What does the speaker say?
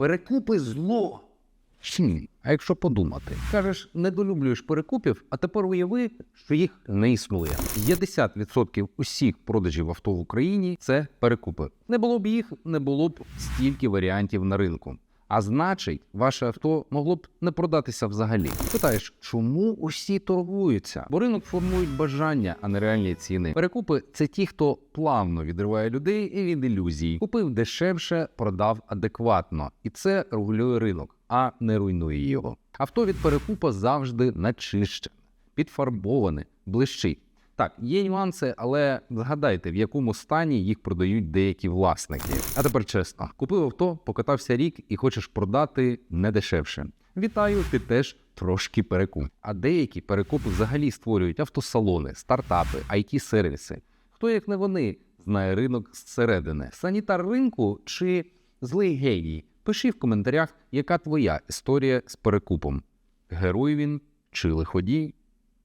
Перекупи зло. А якщо подумати, кажеш, недолюблюєш перекупів, а тепер уяви, що їх не існує. 50% усіх продажів авто в Україні це перекупи. Не було б їх, не було б стільки варіантів на ринку. А значить, ваше авто могло б не продатися взагалі. Питаєш, чому усі торгуються? Бо ринок формують бажання, а не реальні ціни. Перекупи це ті, хто плавно відриває людей і від ілюзій. Купив дешевше, продав адекватно, і це регулює ринок, а не руйнує його. Авто від перекупа завжди начищене, підфарбоване, блищить. Так, є нюанси, але згадайте, в якому стані їх продають деякі власники. А тепер чесно, купив авто, покатався рік і хочеш продати не дешевше. Вітаю, ти теж трошки перекуп. А деякі перекупи взагалі створюють автосалони, стартапи, it сервіси Хто як не вони знає ринок зсередини? Санітар ринку чи злий геній? Пиши в коментарях, яка твоя історія з перекупом. Герой він чи лиходій?